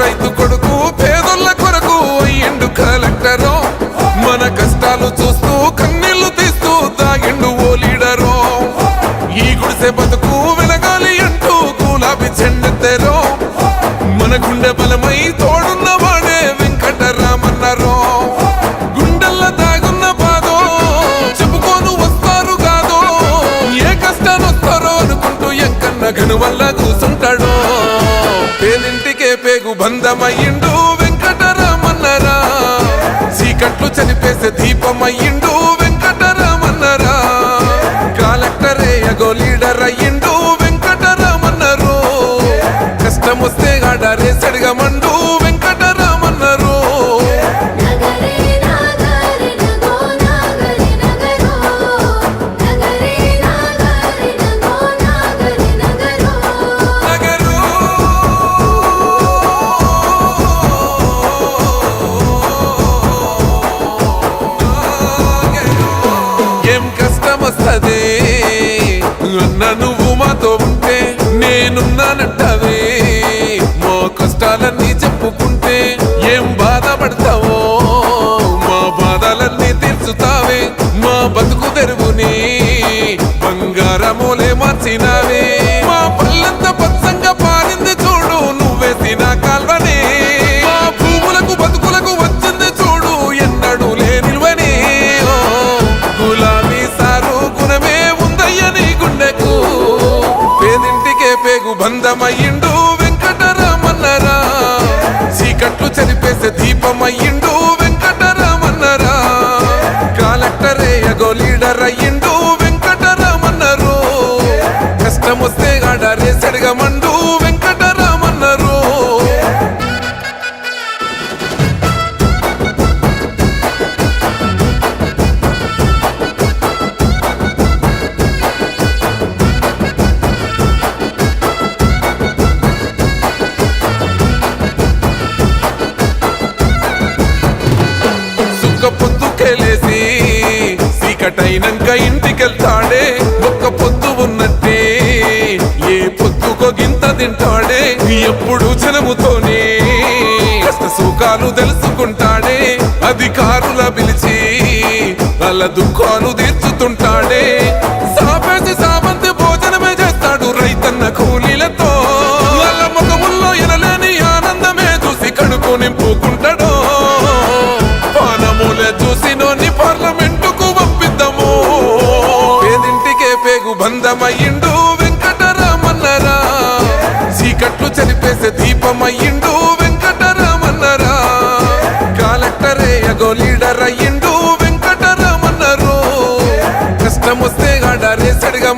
రైతు కొడుకు పేదల కొరకు అయ్యిండు కలెక్టర్. మన కష్టాలు చూస్తూ కన్నీళ్ళు తీస్తూ తాగిండు ఓ ఈ గుడిసె బతుకు వెనగాలి అంటూ గులాబీ చెండెత్తెరో మన గుండె బలమై బంధమయ్యిండు వెంకటరామన్నరా. చీకట్లు చనిపేసే దీపమయ్యిండు వెంకటరామన్నరా. కలెక్టరే అగో లీడర్ అయ్యిండు వెంకటరామన్నరు. కష్టం వస్తే నేనున్నానంటవే మా కష్టాలన్నీ చెప్పుకుంటే ఏం బాధపడతావో? మా బాధలన్నీ తీర్చుతావే మా బతుకు తెరువుని బంగారములే మార్చినా బంధమయ్యిండు వెంకటరామన్నరా. చీకట్లు చనిపేసే దీపమయ్యిండు వెంకటరామన్నరా. కలెక్టరే అగో లీడర్ అయ్యిండు పొద్దుకెళ్ళేసి చీకటైనంక ఇంటికెళ్తాడే. ఒక్క పొద్దు ఉన్నట్టే ఏ పొద్దుకో గింత తింటాడే. ఎప్పుడు జనముతోనే కష్ట సుఖాలు తెలుసుకుంటాడే. అధికారుల పిలిచి వాళ్ళ దుఃఖాలు తీర్చుతుంటాడే. సాపేసి సామంతి భోజనమే చేస్తాడు రైతన్న కూలీలతో. వాళ్ళ ముఖముల్లో ఎనలేని ఆనందమే చూసి కడుపు నింపుకుంటాడో. ఆయుధమయ్యిండు వెంకటరామన్నరా. చీకట్లు చనిపేసే దీపమయ్యిండు వెంకటరామన్నరా. కాలెక్టరే అగో లీడర్ అయ్యిండు వెంకటరామన్నరు. కష్టం వస్తే గాడ రేసడిగా